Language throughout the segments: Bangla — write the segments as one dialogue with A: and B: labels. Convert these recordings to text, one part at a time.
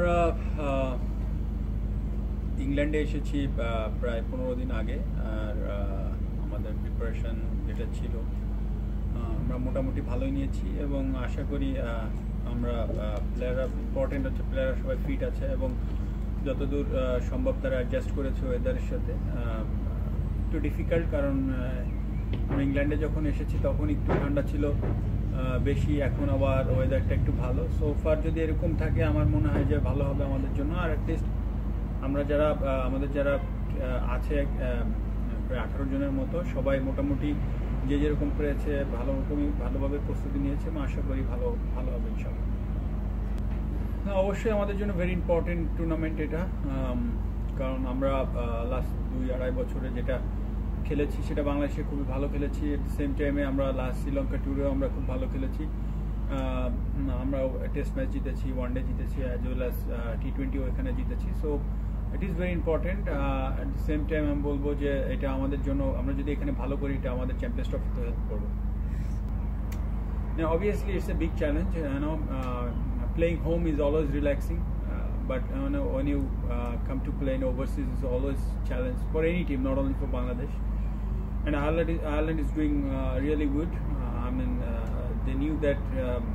A: আমরা ইংল্যান্ডে এসেছি প্রায় পনেরো দিন আগে, আর আমাদের প্রিপারেশন যেটা ছিল আমরা মোটামুটি ভালোই নিয়েছি এবং আশা করি আমরা প্লেয়াররা ইম্পর্টেন্ট হচ্ছে প্লেয়াররা সবাই ফিট আছে এবং যতদূর সম্ভব তারা অ্যাডজাস্ট করেছে ওয়েদারের সাথে একটু ডিফিকাল্ট কারণ আমরা ইংল্যান্ডে যখন এসেছি তখন একটু ঠান্ডা ছিল বেশি এখন আবার ওয়েদারটা একটু ভালো। সো ফার যদি এরকম থাকে, আমার মনে হয় যে ভালো হবে আমাদের জন্য। আর অ্যাটলিস্ট আমরা যারা আমাদের যারা আছে প্রায় আঠারো জনের মতো, সবাই মোটামুটি যে যেরকম করেছে, ভালো রকমই, ভালোভাবে প্রস্তুতি নিয়েছে। এবং আশা করি ভালো ভালো হবে ইনশাল্লাহ হ্যাঁ অবশ্যই আমাদের জন্য ভেরি ইম্পর্টেন্ট টুর্নামেন্ট এটা। কারণ আমরা লাস্ট দুই আড়াই বছরে যেটা খেলেছি সেটা বাংলাদেশে খুবই ভালো খেলেছি। এট সেম টাইমে আমরা লাস্ট শ্রীলঙ্কা ট্যুরেও আমরা খুব ভালো খেলেছি। আমরা টেস্ট ম্যাচ জিতেছি ওয়ান ডে জিতেছি অ্যাজ ওয়েল অ্যাজ টি টোয়েন্টিও এখানে জিতেছি। So it is very important at the same time আমি বলব যে এটা আমাদের জন্য আমরা যদি এখানে ভালো করি এটা আমাদের চ্যাম্পিয়ন্স ট্রফিতে হেল্প করব। Now, obviously, it's a big challenge. You know, uh, playing home but you know, when you uh, come to play in overseas, it's always a challenge for any team, not only for Bangladesh. And Ireland is, Ireland is doing uh, really good. Uh, I mean, uh, they knew that um,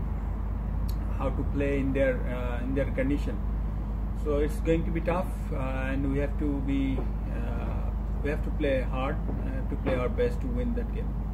A: how to play in their uh, in their condition. So it's going to be tough, uh, and we have to be uh, we have to play hard, uh, to play our best to win that game.